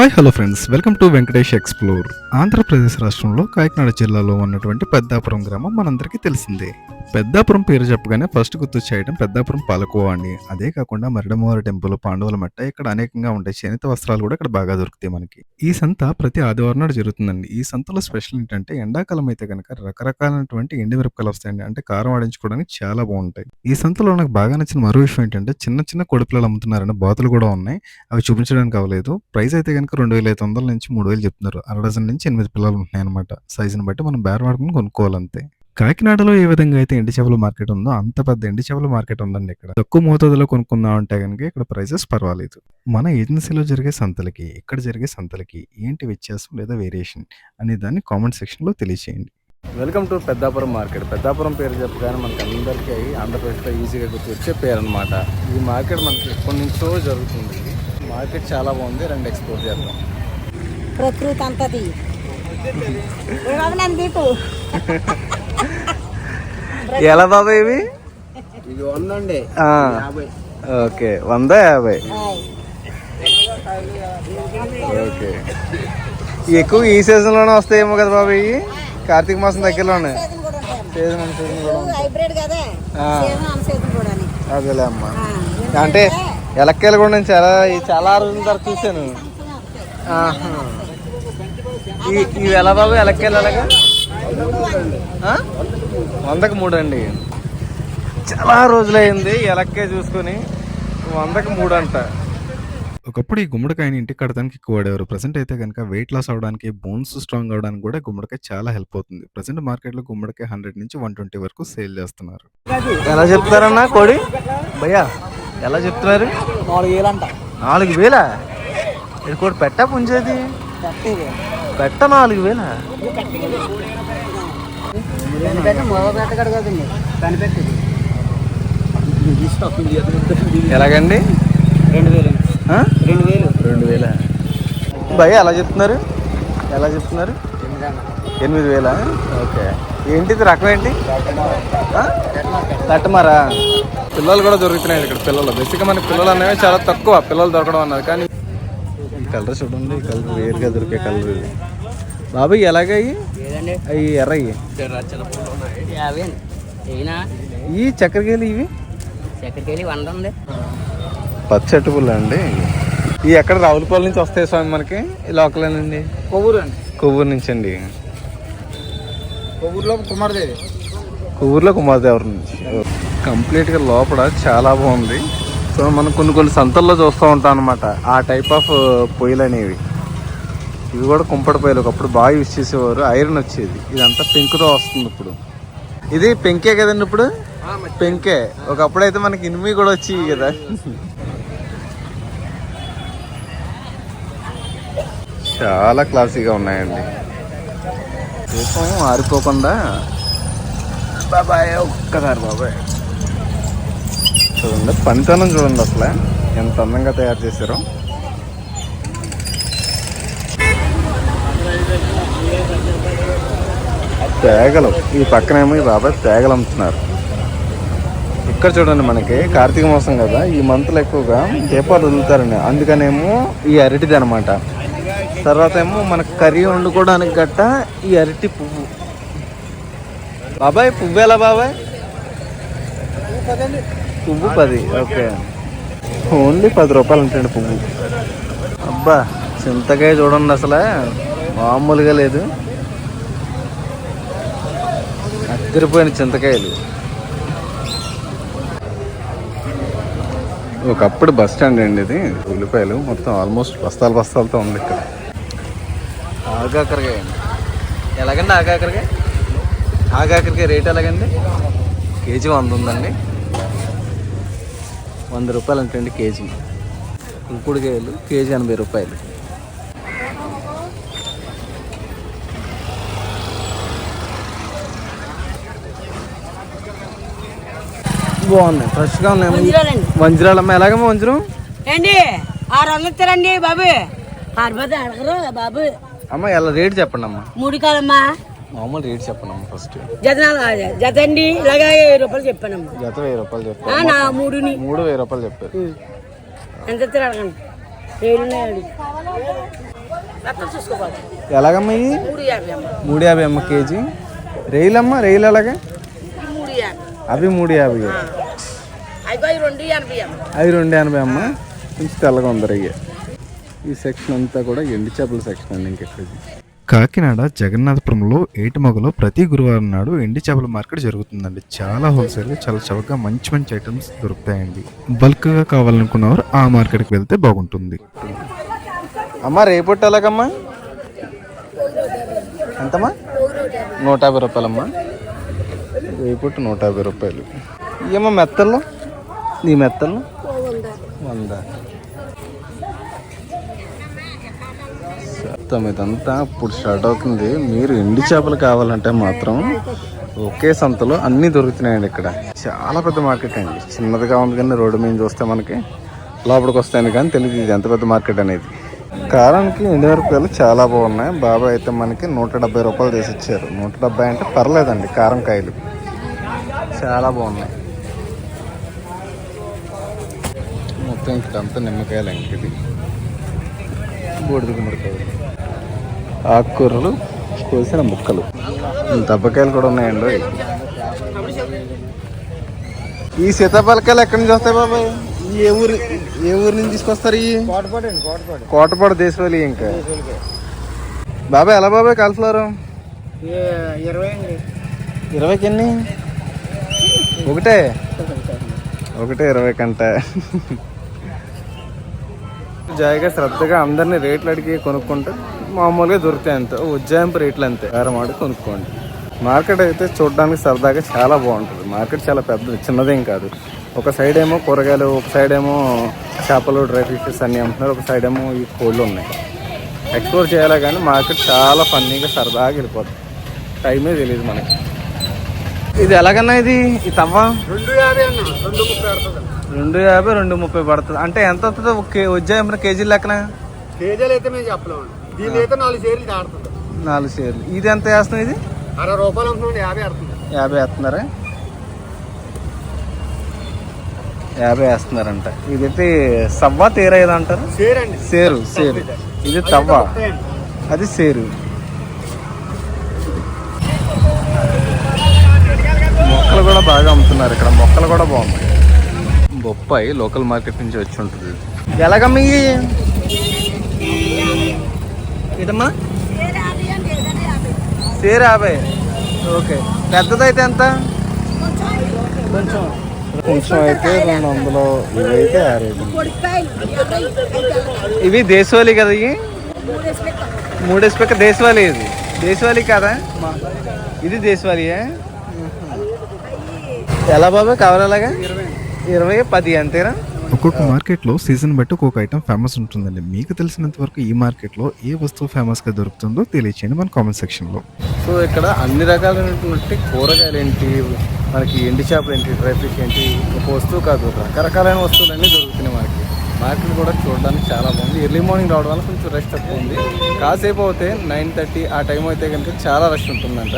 Hi hello friends. Welcome to Venkatesh explore. Andhra Pradesh రాష్ట్రంలో కాకినాడ జిల్లాలో ఉన్నటువంటి పెద్దాపురం గ్రామం మనందరికీ తెలిసిందే. పెద్దాపురం పేరు చెప్పగానే ఫస్ట్ గుర్తొచ్చేయటం పెద్దాపురం పాలకోవా అండి? అదే కాకుండా మరిడమోహర టెంపుల్ పాండవుల మట్ట ఇక్కడ అనేకంగా ఉంటాయి. చేనేత వస్త్రాలు కూడా ఇక్కడ బాగా దొరుకుతాయి మనకి. ఈ సంత ప్రతి ఆదివారం నాడు జరుగుతుందండి. ఈ సంతలో స్పెషల్ ఏంటంటే ఎండాకాలం అయితే కనుక రకరకాలైనటువంటి ఎండి మిరపకాయలు వస్తాయండి అంటే కారం ఆడించుకోవడానికి చాలా బాగుంటాయి. ఈ సంతలో నాకు బాగా నచ్చిన మరో విషయం ఏంటంటే చిన్న చిన్న కొడుపులు అమ్ముతున్నారని బాతులు కూడా ఉన్నాయి. అవి చూపించడానికి అవ్వలేదు. ప్రైస్ అయితే కనుక రెండు వేల ఐదు వందల నుంచి మూడు వేలు చెప్తున్నారు. అర డజన్ నుంచి ఎనిమిది పిల్లలు ఉంటున్నాయి అనమాట సైజుని బట్టి మనం బేర వాడుకుని కొనుక్కోవాలంతే. కాకినాడలో ఏ విధంగా అయితే ఎండి చేపల మార్కెట్ ఉందో అంత పెద్ద ఎండి చేపల మార్కెట్ ఉందండి ఇక్కడ. తక్కువ మోతాదులో కొనుక్కుందాం అంటే కనుక ఇక్కడ ప్రైసెస్ పర్వాలేదు. మన ఏజెన్సీలో జరిగే సంతలకి ఇక్కడ జరిగే సంతలకి ఏంటి వ్యత్యాసం లేదా వేరియేషన్ అనే దాన్ని కామెంట్ సెక్షన్లో తెలియచేయండి. Welcome to Peddapuram market. Peddapuram పేరు చెప్పగానే మనకి అందరికీ ఆంధ్రప్రదేశ్లో ఈజీగా గుర్తొచ్చే పేరు అనమాట ఈ మార్కెట్ మనకి ఎప్పటి నుంచో జరుగుతుంది. మార్కెట్ చాలా బాగుంది. రెండు ఎక్స్పోర్ట్ చేద్దాం. ప్రకృతి అంతది ఎలా బాబా ఇవి? ఇది వందండి. ఓకే వంద యాభై. ఓకే. ఎక్కువ ఈ సీజన్లోనే వస్తాయేమో కదా బాబు ఇవి? కార్తీక మాసం దగ్గరలోనే. సీజన్ సీజన్ కూడా. సీజన్ సీజన్ అదేలే అమ్మా. అంటే ఎలక్కాయలు కూడా నేను చాలా ఈ చాలా రోజుల తర్వాత చూశాను. ఇవి ఎలా బాబు ఎలక్కాయలు ఎలాగా? ఆ? వందకు మూడు అండి. చాలా రోజులైంది ఎలక్కాయ చూసుకొని. వందకు మూడు అంట. ఒకప్పుడు ఈ గుమ్మడికాయని ఇంటికి కడటానికి ఎక్కువ వాడేవారు. ప్రజెంట్ అయితే కనుక వెయిట్ లాస్ అవడానికి బోన్స్ స్ట్రాంగ్ అవడానికి కూడా గుమ్మడికాయ చాలా హెల్ప్ అవుతుంది. ప్రజెంట్ మార్కెట్లో గుమ్మడికాయ హండ్రెడ్ నుంచి వన్ ట్వంటీ వరకు సేల్ చేస్తున్నారు. ఎలా చెప్తారన్నా కోడి? భయ్యా ఎలా చెప్తున్నారు? నాలుగు వేలు అంట నాలుగు వేల? ఇది కూడా పెట్ట పుంజేది? పెట్ట నాలుగు వేల? కదండి. కనిపెట్టేది. ఎలాగండి? రెండు వేలు? రెండు వేలు. రెండు వేల? భయ్య ఎలా చెప్తున్నారు? ఎలా చెప్తున్నారు? ఎనిమిది వేల? ఓకే. ఏంటిది రకం ఏంటి? తట్టమారా పిల్లలు కూడా దొరుకుతున్నాయి ఇక్కడ పిల్లలు. బేసిక్గా మనకి పిల్లలు అనేవి చాలా తక్కువ. పిల్లలు దొరకడం అన్నది కానీ కలర్ చూడండి కలర్ వేరుగా దొరికే కలర్ ఇది. బాబాయ్ ఎలాగయ్యి అవి ఎర్రయ్యి యాభై అండి అయినా ఈ చక్కెరకేళి ఇవి? చక్కెరకేళి వంద ఉంది పచ్చటి పుల్ల అండి. ఈ ఎక్కడ రావులపాలెం నుంచి వస్తాయి స్వామి మనకి? లోకలేనండి కొవ్వూరు అండి. కొవ్వూరు నుంచి అండి కొవ్వూరులో కుమారదేవి కొవ్వూరులో కుమారదేవరం నుంచి? కంప్లీట్గా లోపల చాలా బాగుంది. సో మనం కొన్ని కొన్ని సంతల్లో చూస్తూ ఉంటాం అనమాట ఆ టైప్ ఆఫ్ పొయ్యిలు అనేవి ఇవి కూడా కుంపడిపోయాలి. ఒకప్పుడు బాగా యూజ్ చేసేవారు. ఐరన్ వచ్చేది. ఇదంతా పెంకుతో వస్తుంది ఇప్పుడు. ఇది పెంకే కదండి ఇప్పుడు? పెంకే ఒకప్పుడు అయితే మనకి ఇనిమి కూడా వచ్చేవి కదా. చాలా క్లాసీగా ఉన్నాయండి. దీపం ఆరిపోకుండా బాబాయ్ ఒక్కసారి బాబాయ్. చూడండి పనితనం చూడండి అసలు. ఎంత అందంగా తయారు చేశారో. తేగలు. ఈ పక్కనేమో ఈ బాబాయ్ తేగలు అమ్ముతున్నారు. ఇక్కడ చూడండి మనకి కార్తీక మాసం కదా ఈ మంత్లో ఎక్కువగా దీపాలు వదులుతారండి అందుకనేమో ఈ అరటిది అనమాట తర్వాత ఏమో మనకు కర్రీ వండుకోవడానికి గట్ట ఈ అరటి పువ్వు. బాబాయ్ పువ్వు ఎలా బాబాయ్? పువ్వు పది ఓకే. ఓన్లీ పది రూపాయలు ఉంటాయండి పువ్వు. అబ్బా చింతకాయ చూడండి అసలు. మామూలుగా లేదు. అద్దరిపోయిన చింతకాయలు. ఒకప్పుడు బస్ స్టాండ్ అండి ఇది. ఉల్లిపాయలు మొత్తం ఆల్మోస్ట్ బస్తాలు బస్తాలతో ఉంది ఇక్కడ. ఆగాకరకాయ అండి. ఎలాగండి ఆగాకరకాయ? ఆగాకరకాయ రేట్ ఎలాగండి? కేజీ వంద ఉందండి. వంద రూపాయలు అంటండి కేజీ. ఇంకుడుకాయలు కేజీ ఎనభై రూపాయలు. బాగున్నాయి. ఫ్రెష్గా ఉన్నాయి. మంజురాలండి. వంజరాలమ్మ ఎలాగమ్మా వంజరం ఏండి ఆరు వందలు ఇస్తారండి బాబు. ఆరు పది అడగరు బాబు. అమ్మ ఎలా రేట్ చెప్పండి అమ్మా మూడు కాదమ్మా. మామూలు రేట్ చెప్పండి అమ్మ ఫస్ట్ జత అండి. ఇలాగే వెయ్యి రూపాయలు చెప్పానమ్మా. జత వెయ్యి రూపాయలు ఆ, చెప్పారు నా మూడుని. మూడు వెయ్యి రూపాయలు చెప్పారు. ఎంత ఇస్తారు అడగండి. ఎలాగమ్మా ఇవి? మూడు యాభై అమ్మ. మూడు కేజీ. రేయిలమ్మా రేయిలు ఎలాగా? మూడు అవి మూడు యాభై. అయిపోయి రెండు ఎనభై అమ్మ. కొంచెం తెల్లగా ఉంది రయ్య ఈ సెక్షన్ అంతా కూడా ఎండి చేపల సెక్షన్ అండి ఇంకెక్కడిది కాకినాడ జగన్నాథపురంలో ఏటిమొగలో ప్రతి గురువారం నాడు ఎండి చేపల మార్కెట్ జరుగుతుందండి. చాలా హోల్సేల్ చాలా చౌకగా మంచి మంచి ఐటమ్స్ దొరుకుతాయండి. బల్క్గా కావాలనుకున్నవారు ఆ మార్కెట్కి వెళ్తే బాగుంటుంది. అమ్మ రేపొట్టు ఎలాగమ్మా? ఎంతమ్మా? నూట యాభై రూపాయలమ్మా. రేపొట్టు నూట యాభై రూపాయలు. ఏమో మెత్తల్లో. నీ మెత్తల్లో వంద. మొత్తం ఇదంతా ఇప్పుడు స్టార్ట్ అవుతుంది. మీరు ఎండి చేపలు కావాలంటే మాత్రం ఒకే సంతలో అన్నీ దొరుకుతున్నాయండి ఇక్కడ. చాలా పెద్ద మార్కెట్ అండి. చిన్నదిగా ఉంది కానీ రోడ్డు మీద చూస్తే మనకి లోపలికి వస్తాయని కానీ తెలియదు ఇది ఎంత పెద్ద మార్కెట్ అనేది. కారానికి ఎండుమిరపకాయలు చాలా బాగున్నాయి. బాబాయ్ అయితే మనకి నూట డెబ్బై రూపాయలు తీసి ఇచ్చారు. నూట డెబ్బై అంటే పర్లేదండి కారం కాయలు. చాలా బాగున్నాయి. మొత్తం ఇక్కడంతా నిమ్మకాయలు ఇంక ఇది. బూడిద గుమ్మడికాయలు ఆకుకూరలు కోసిన ముక్కలు. దెబ్బకాయలు కూడా ఉన్నాయండి ఈ సీతాఫలకాయలు ఎక్కడి నుంచి వస్తాయి బాబాయ్? ఈ ఏ ఊరు ఏ ఊరు నుంచి తీసుకొస్తారు ఈ? కోటపాడు అండి కోటపాడు కోటపాడు దేశవాళి ఇంకా. బాబాయ్ ఎలా బాబాయ్ కాల్ఫ్లవర్? ఇరవై అండి. ఇరవైకి ఎన్ని? ఒకటే? ఒకటే ఇరవై కంట. జాయిగా శ్రద్ధగా అందరినీ రేట్లు అడిగి కొనుక్కుంటే మామూలుగా దొరుకుతాయి అంతే. ఉజ్జాయింపు రేట్లు అంతే. వేరే మాట కొనుక్కోండి. మార్కెట్ అయితే చూడడానికి సరదాగా చాలా బాగుంటుంది. మార్కెట్ చాలా పెద్దది చిన్నదేం కాదు. ఒక సైడ్ ఏమో కూరగాయలు ఒక సైడ్ ఏమో చేపలు డ్రై ఫిషెస్ అన్నీ అమ్ముతున్నారు. ఒక సైడ్ ఏమో ఈ కోళ్ళు ఉన్నాయి. ఎక్స్ప్లోర్ చేయాలి కానీ మార్కెట్ చాలా ఫన్నీగా సరదాగా వెళ్ళిపోతుంది టైమే తెలియదు మనకి. ఇది ఎలాగన్నా ఇది? ఈ తవ్వ? రెండు యాభై రెండు ముప్పై పడుతుంది. అంటే ఎంత వస్తుందో ఒక కేజీ లెక్కన? కేజీలు అయితే మేము చెప్పలేము. దీని అయితే నాలుగు షేర్లు దాడుతుంది నాలుగు షేర్లు. ఇది ఎంత వేస్తుంది ఇది? అరవై రూపాయలు యాభై యాభై వేస్తున్నారా? యాభై వేస్తున్నారంట. ఇదైతే సవ్వ తీర ఏదో అంటారు సేరు సేరు ఇది తవ్వ. అది సేరు బాగా అమ్ముతున్నారు. ఇక్కడ మొక్కలు కూడా బాగున్నాయి. బొప్పాయి లోకల్ మార్కెట్ నుంచి వచ్చి ఉంటుంది. ఎలాగమ్మ ఇవి? ఇదమ్మా? సేరు యాభై. ఓకే. పెద్దదైతే ఎంత? కొంచెం కొంచెం అయితే రెండు వందలు ఇవైతే యాభై. ఇవి దేశవాళీ కదా ఇవి? మూడేసి పక్క. దేశవాళీ ఇది. దేశవాళీ కాదా? ఇది దేశవాళీయే? ఎలా బాబా? కావాలి అలాగా? ఇరవై పది అంతేనా? ఒక్కొక్క మార్కెట్లో సీజన్ బట్టి ఒక్కొక్క ఐటమ్ ఫేమస్ ఉంటుందండి. మీకు తెలిసినంత వరకు ఈ మార్కెట్లో ఏ వస్తువు ఫేమస్గా దొరుకుతుందో తెలియచేయండి మన కామెంట్ సెక్షన్లో. సో ఇక్కడ అన్ని రకాలైనటువంటి కూరగాయలు ఏంటి? మనకి ఎండి చేపలు ఏంటి? డ్రై ఫిష్ ఏంటి? ఒక వస్తువు కాదు రకరకాలైన వస్తువులు అన్నీ దొరుకుతున్నాయి మనకి. మార్కెట్ కూడా చూడడానికి చాలా బాగుంది. ఎర్లీ మార్నింగ్ రావడం వల్ల కొంచెం రష్ తక్కువ ఉంది. కాసేపు అయితే నైన్ థర్టీ ఆ టైం అయితే కనుక చాలా రష్ ఉంటుందంట.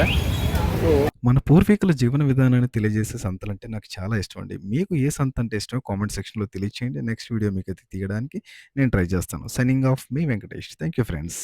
సో మన పూర్వీకుల జీవన విధానాన్ని తెలియజేసే సంతలు అంటే నాకు చాలా ఇష్టం అండి మీకు ఏ సంత అంటే ఇష్టమో కామెంట్ సెక్షన్లో తెలియచేయండి. నెక్స్ట్ వీడియో మీకు అయితే తీయడానికి నేను ట్రై చేస్తాను. సైనింగ్ ఆఫ్ మీ వెంకటేష్. Thank you friends.